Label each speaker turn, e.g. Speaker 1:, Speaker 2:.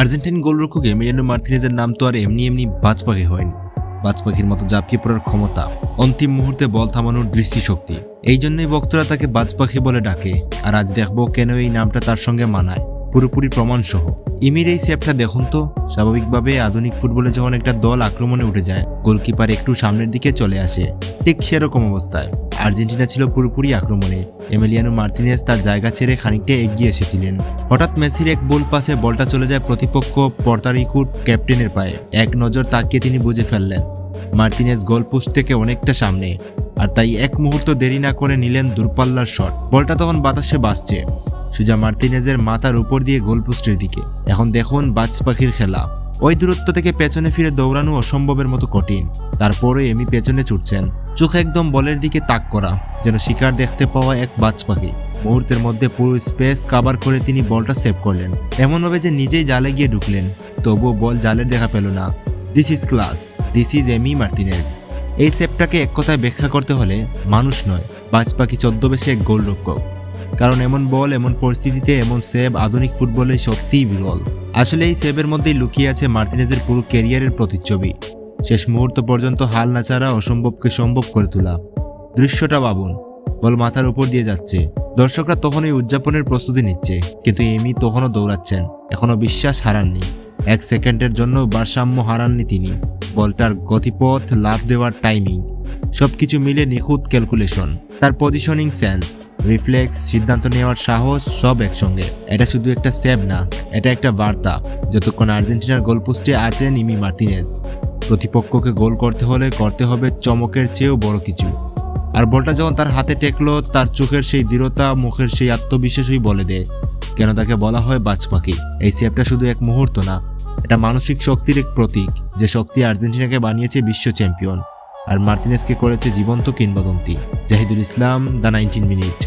Speaker 1: Argentine গোলরক্ষক Emiliano মার্টিনেজের নাম তো আর এমনি এমনি বাজ পাখি হয়নি। বাজ পাখির মতো ঝাঁপিয়ে পড়ার ক্ষমতা, অন্তিম মুহূর্তে বল থামানোর দৃষ্টিশক্তি, এই জন্যই ভক্তরা তাকে বাজ পাখি বলে ডাকে, আর আজ দেখব কেন এই নামটা তার সঙ্গে মানায়। পুরোপুরি প্রমাণ সহ ইমির এই সেপটা দেখুন তো, স্বাভাবিকভাবে আধুনিক ফুটবলে যখন একটা দল আক্রমণে উঠে যায়, গোলকিপার একটু সামনের দিকে চলে আসে, ঠিক সেরকম অবস্থায়। আর্জেন্টিনা ছিল পুরোপুরি আক্রমণে। এমিলিয়ানো মার্টিনেজ তার জায়গা ছেড়ে খানিকটা এগিয়ে এসেছিলেন। হঠাৎ মেসির এক বোল পাশে বলটা চলে যায় প্রতিপক্ষ পর্তারিকুর ক্যাপ্টেনের পায়ে। এক নজর তাকিয়ে তিনি বুঝে ফেললেন। মার্টিনেজ গোলপোস্ট থেকে অনেকটা সামনে, আর তাই এক মুহূর্ত দেরি না করে নিলেন দূরপাল্লার শট। বলটা তখন বাতাসে বাঁচছে সুজা মার্টিনেজের মাথার উপর দিয়ে গোলপোস্টের দিকে। এখন দেখুন বাজ পাখির খেলা। ওই দূরত্ব থেকে পেছনে ফিরে দৌড়ানো অসম্ভবের মতো কঠিন। তারপরে এমি পেছনে ছুটছেন। চোখ একদম বলের দিকে তাক করা, যেন শিকার দেখতে পাওয়া এক বাজ পাখি মুহূর্তের মধ্যে পুরো স্পেস কাভার করে তিনি বলটা সেভ করলেন। এমনভাবে যে নিজেই জালে গিয়ে ঢুকলেন। তবুও বল জালের দেখা পেল না। This is class this is Emi Martinez এই সেপটাকে এক কথায় ব্যাখ্যা করতে হলে মানুষ নয় বাজ পাখি চোদ্দবেশে এক গোলরক্ষক। কারণ এমন বল, এমন পরিস্থিতিতে, এমন সেভ আধুনিক ফুটবলে সত্যিই বিরল। আসলে এই সেভের মধ্যেই লুকিয়ে আছে মার্টিনেজের পুরো ক্যারিয়ারের প্রতিচ্ছবি। শেষ মুহূর্ত পর্যন্ত হাল নাচারা অসম্ভবকে সম্ভব করে তোলা। দৃশ্যটা ভাবুন বল মাথার উপর দিয়ে যাচ্ছে। দর্শকরা তখনই উদযাপনের প্রস্তুতি নিচ্ছে, কিন্তু এমি তখনও দৌড়াচ্ছেন। এখনও বিশ্বাস হারাননি। এক সেকেন্ডের জন্য ভারসাম্য হারাননি তিনি। বলটার গতিপথ লাভ দেওয়ার টাইমিং সবকিছু মিলে নিখুঁত ক্যালকুলেশন তার পজিশনিং সেন্স রিফ্লেক্স, সিদ্ধান্ত নেওয়ার সাহস, সব একসঙ্গে। এটা শুধু একটা সেভ না, এটা একটা বার্তা। যতক্ষণ আর্জেন্টিনার গোলপোস্টে আছেন ইমি মার্টিনেজ। প্রতিপক্ষকে গোল করতে হলে করতে হবে চমকের চেয়েও বড় কিছু। আর বলটা যখন তার হাতে টেকলো, তার চোখের সেই দৃঢ়তা, মুখের সেই আত্মবিশ্বাসই বলে দেয়। কেন তাকে বলা হয় বাজ পাখি এই সেভটা শুধু এক মুহূর্ত না, এটা মানসিক শক্তির এক প্রতীক, যে শক্তি আর্জেন্টিনাকে বানিয়েছে বিশ্ব চ্যাম্পিয়ন। আর মার্টিনেসকে করেছে জীবন্ত কিংবদন্তি। Zahidul Islam, the nineteen minute.